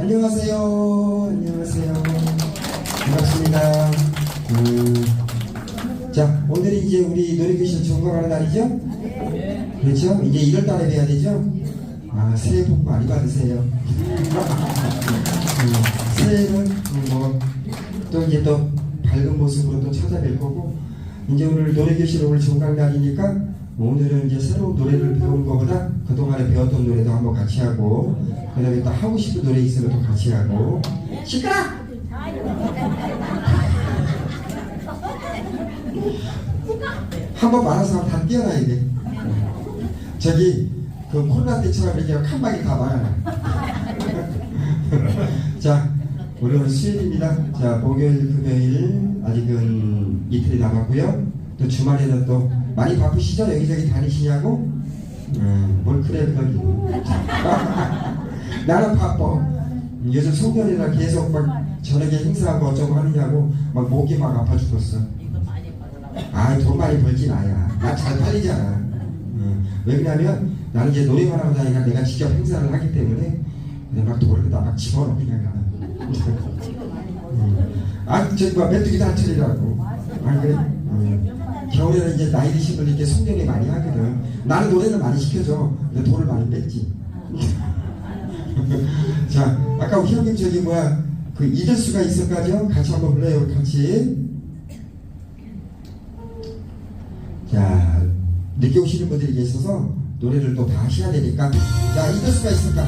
안녕하세요. 안녕하세요. 반갑습니다. 음, 자, 오늘이 이제 우리 노래교실 종강하는 날이죠? 그렇죠? 이제 1월 달에 뵈야 되죠? 아, 새해 복 많이 받으세요. 음, 새해는 뭐, 또 이제 또 밝은 모습으로 또 찾아뵐 거고, 이제 오늘 노래교실 오늘 종강 날이니까 오늘은 이제 새로운 노래를 배우는 것보다 그동안에 배웠던 노래도 한번 같이 하고, 그 다음에 또 하고 싶은 노래 있으면 또 같이 하고, 시끄러! 한번 사람 다 뛰어나야 돼. 저기 그 코로나 때처럼 이렇게 다 막아놔. 자, 오늘은 수요일입니다. 자, 목요일, 금요일 아직은 이틀이 남았고요. 또 주말에는 또 많이 바쁘시죠? 여기저기 다니시냐고? 음, 뭘 그래 그러기. 나는 바빠. 요즘 송년이라 계속 막 저녁에 행사하고 어쩌고 하느냐고 막 목이 막 아파 죽었어. 아, 돈 많이 벌진 나야. 나 잘 팔리잖아. 음, 왜 그러냐면 나는 이제 노래만 하고 다니까 내가 직접 행사를 하기 때문에 그냥 막 돈을 다막 집어넣어 그냥 나는. 음. 아, 저기 뭐 메뚜기도 한 철이라고. 아, 그래. 음. 겨울에는 이제 나이 드신 분들 이렇게 송년회 많이 하거든. 나는 노래는 많이 시켜줘. 근데 돈을 많이 뺐지. 자, 아까 우리 형님 저기 뭐야 그 잊을 수가 있을까죠? 같이 한번 불러요, 같이. 자, 늦게 오시는 분들이 계셔서 노래를 또 다 하셔야 되니까 자, 잊을 수가 있을까?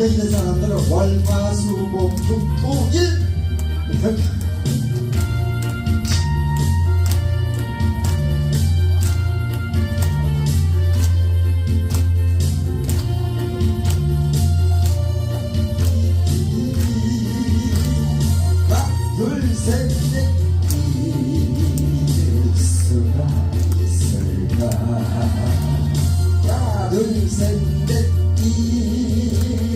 몇명 있는 사람들은 월화수목금토일. 이렇게 둘셋넷. 잊을 수가 있을까? 하나 둘셋넷. 잊을